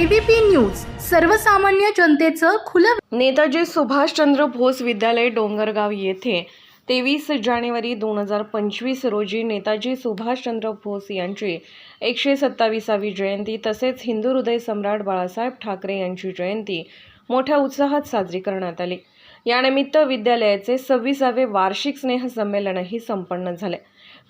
ABP news सर्वसामान्य जनतेचं खुलं नेताजी सुभाषचंद्र बोस विद्यालय डोंगरगाव येथे तेवीस जानेवारी दोन हजार पंचवीस रोजी नेताजी सुभाषचंद्र बोस यांची एकशे सत्तावीसावी जयंती तसेच हिंदू हृदय सम्राट बाळासाहेब ठाकरे यांची जयंती मोठ्या उत्साहात साजरी करण्यात आली. यानिमित्त विद्यालयाचे सव्वीसावे वार्षिक स्नेहसंमेलनही संपन्न झाले.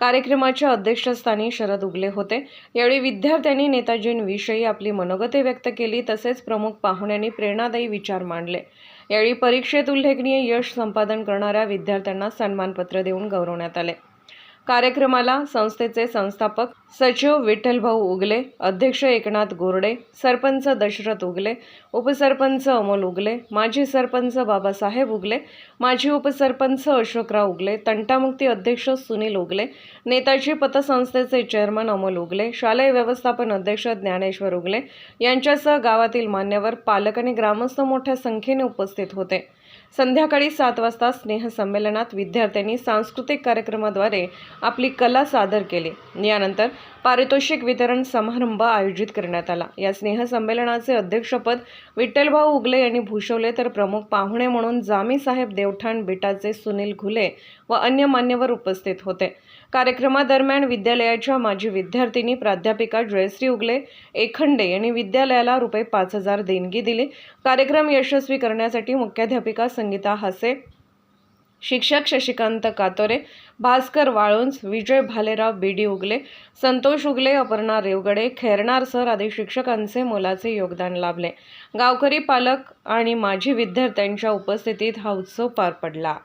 कार्यक्रमाच्या अध्यक्षस्थानी शरद उगले होते. यावेळी विद्यार्थ्यांनी नेताजींविषयी आपली मनोगते व्यक्त केली तसेच प्रमुख पाहुण्यांनी प्रेरणादायी विचार मांडले. यावेळी परीक्षेत उल्लेखनीय यश संपादन करणाऱ्या विद्यार्थ्यांना सन्मानपत्र देऊन गौरवण्यात आले. कार्यक्रमाला संस्थेचे संस्थापक सचिव विठ्ठलभाऊ उगले अध्यक्ष एकनाथ गोरडे सरपंच दशरथ उगले उपसरपंच अमोल उगले माजी सरपंच बाबासाहेब उगले माजी उपसरपंच अशोकराव उगले तंटामुक्ती अध्यक्ष सुनील उगले नेताजी पतसंस्थेचे चेअरमन अमोल उगले शालेय व्यवस्थापन अध्यक्ष ज्ञानेश्वर उगले यांच्यासह गावातील मान्यवर पालक आणि ग्रामस्थ मोठ्या संख्येने उपस्थित होते. संध्याकाळी सात वाजता स्नेहसंमेलनात विद्यार्थ्यांनी सांस्कृतिक कार्यक्रमाद्वारे आपली कला सादर केली. यानंतर पारितोषिक वितरण समारंभ आयोजित करण्यात आला. या स्नेहसंमेलनाचे अध्यक्षपद विठ्ठलभाऊ उगले यांनी भूषवले तर प्रमुख पाहुणे म्हणून जामीसाहेब देवठाण बिटाचे सुनील घुले व अन्य मान्यवर उपस्थित होते. कार्यक्रमादरम्यान विद्यालयाच्या माजी विद्यार्थिनी प्राध्यापिका जयश्री उगले एखंडे यांनी विद्यालयाला रुपये पाच हजार देणगी दिली. कार्यक्रम यशस्वी करण्यासाठी मुख्याध्यापिका संगीता हसे शिक्षक Shashikant Katore Bhaskar Walunj Vijay Bhalerao B D Ugale Santosh Ugale Aparna Revgade Khairnar sir आदी शिक्षकांचे मोलाचे योगदान लाभले. गावकरी पालक आणि माजी विद्यार्थ्यांच्या उपस्थितीत हा उत्सव पार पडला.